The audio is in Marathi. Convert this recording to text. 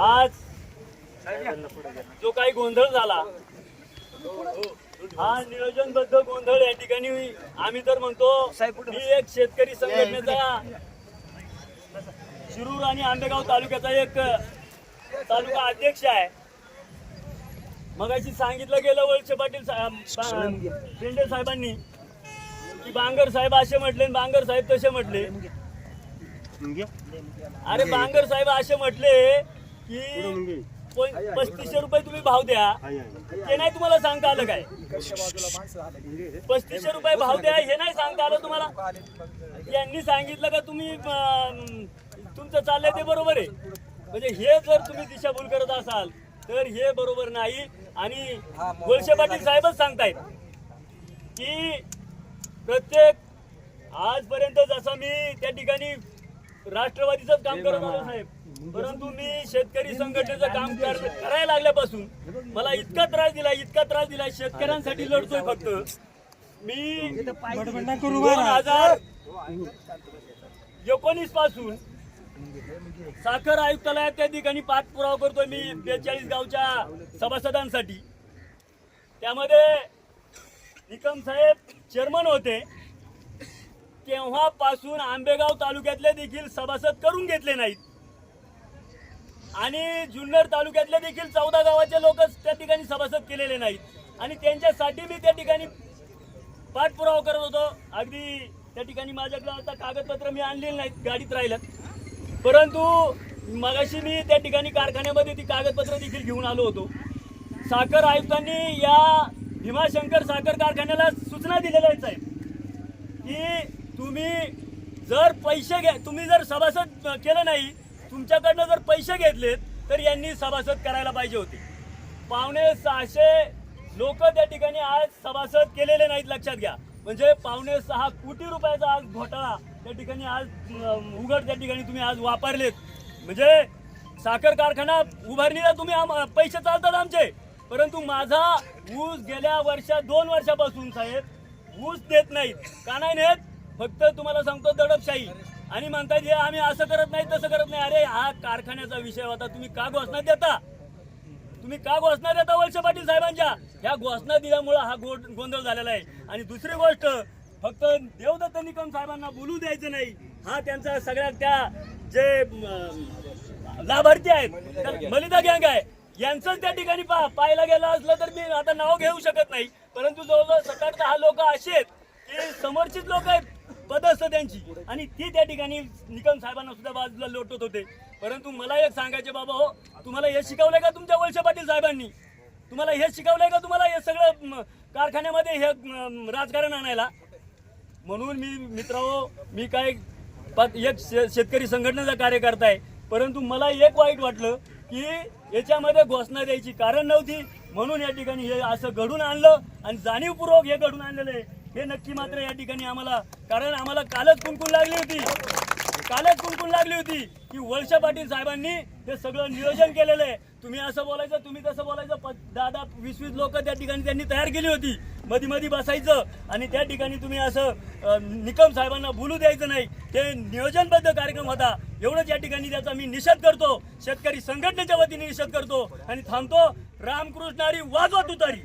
आज जो काही गोंधळ झाला हा नियोजनबद्ध गोंधळ या ठिकाणी आम्ही तर म्हणतो मी एक शेतकरी संघटनेचा शिरूर आणि आंबेगाव तालुक्याचा एक तालुका अध्यक्ष आहे. मगाशी सांगितलं गेलं वळसे पाटील पेंडे साहेबांनी की बांगर साहेब असे म्हटले आणि बांगर साहेब तसे म्हटले. अरे बांगर साहेब असे म्हटले की प- पस्तीसशे रुपये तुम्ही भाव द्या. ते नाही तुम्हाला सांगता आलं काय? पस्तीसशे रुपये भाव द्या हे नाही सांगता आलं तुम्हाला? यांनी सांगितलं का तुम्ही तुमचं चाललंय ते बरोबर आहे. म्हणजे हे जर तुम्ही दिशाभूल करत असाल तर हे बरोबर नाही. आणि वळसे पाटील साहेबच सांगतायत की प्रत्येक आजपर्यंत जसं मी त्या ठिकाणी राष्ट्रवादीच काम करत होतो साहेब. परंतु मी शेतकरी संघटनेचं काम करायला लागल्यापासून मला इतका त्रास दिला इतका त्रास दिला शेतकऱ्यांसाठी लढतोय फक्त. मी दोन हजार एकोणीसपासून साखर आयुक्तालयात त्या ठिकाणी पाठपुरावा करतोय मी बेचाळीस गावच्या सभासदांसाठी. त्यामध्ये निकम साहेब चेअरमन होते. तेव्हापासून आंबेगाव तालुक्यातले देखील सभासद करून घेतले नाहीत. आणि जुन्नर तालुक्यातले देखील चौदा गावाचे लोक त्या ठिकाणी सभासद केलेले नाहीत. आणि त्यांच्यासाठी मी त्या ठिकाणी पाठपुरावा करत होतो. अगदी त्या ठिकाणी माझ्याकडे आता कागदपत्र मी आणलेली नाहीत गाडीत राहिलं. परंतु मगाशी मी त्या ठिकाणी कारखान्यामध्ये ती कागदपत्र देखील घेऊन आलो होतो. साखर आयुक्तांनी या भीमाशंकर साखर कारखान्याला सूचना दिलेल्या आहेत साहेब. की तुम्ही जर पैसे घ्या तुम्ही जर सभासद केलं नाही तुमच्याकडनं जर पैसे घेतलेत तर यांनी सभासद करायला पाहिजे होते. पावणे सहाशे लोक त्या ठिकाणी आज सभासद केलेले नाहीत लक्षात घ्या. म्हणजे पावणे सहा कोटी रुपयाचा आज घोटाळा त्या ठिकाणी आज उघड त्या ठिकाणी तुम्ही आज वापरलेत. म्हणजे साखर कारखाना उभारणीला तुम्ही आम- पैसे चालतात आमचे. परंतु माझा ऊस गेल्या वर्षा दोन वर्षापासून साहेब ऊस देत नाहीत. का नाही नेत? फक्त तुम्हाला सांगतो दडपशाही. आणि म्हणतात हे आम्ही असं करत नाही तसं करत नाही. अरे हा कारखान्याचा विषय होता. तुम्ही का घोषणा देता? तुम्ही का घोषणा देता वळसे पाटील साहेबांच्या? ह्या घोषणा दिल्यामुळे हा गोंधळ झालेला आहे. आणि दुसरी गोष्ट फक्त देवदत्त निकम साहेबांना बोलू द्यायचं नाही. हा त्यांचा सगळ्यात त्या जे लाभार्थी आहेत मलिदा गँग आहे यांचंच त्या ठिकाणी पा पाहायला गेलं असलं तर मी आता नाव घेऊ शकत नाही. परंतु जवळजवळ सकाळचा हा लोक असे आहेत की समोरचीच लोक आहेत. पदस्थ त्यांची. आणि ती त्या ठिकाणी निकम साहेबांना सुद्धा बाजूला लोटत होते. परंतु मला एक सांगायचे बाबा हो तुम्हाला हे शिकवलंय का तुमच्या वळसे पाटील साहेबांनी? तुम्हाला हे शिकवलंय का तुम्हाला हे सगळं कारखान्यामध्ये हे राजकारण आणायला? म्हणून मी मित्रांनो मी काय एक शे- शेतकरी संघटनेचा कार्यकर्ता आहे. परंतु मला एक वाईट वाटलं की याच्यामध्ये घोषणा द्यायची कारण नव्हती. म्हणून या ठिकाणी हे असं घडून आणलं आणि जाणीवपूर्वक हे घडून आणलेलं आहे. हे नक्की मात्र या ठिकाणी आम्हाला कारण आम्हाला कालच कुंकून लागली होती. कालच कुंकून लागली होती. की वळसे पाटील साहेबांनी हे सगळं नियोजन केलेलं आहे. तुम्ही असं बोलायचं तुम्ही तसं बोलायचं दादा दहा दहा वीस वीस लोक त्या ठिकाणी त्यांनी तयार केली होती. मधी मधी बसायचं आणि त्या ठिकाणी तुम्ही असं निकम साहेबांना बोलू द्यायचं नाही. ते नियोजनबद्ध कार्यक्रम होता. एवढंच या ठिकाणी त्याचा मी निषेध करतो. शेतकरी संघटनेच्या वतीने निषेध करतो. आणि थांबतो. रामकृष्णारी वाजवा तुतारी.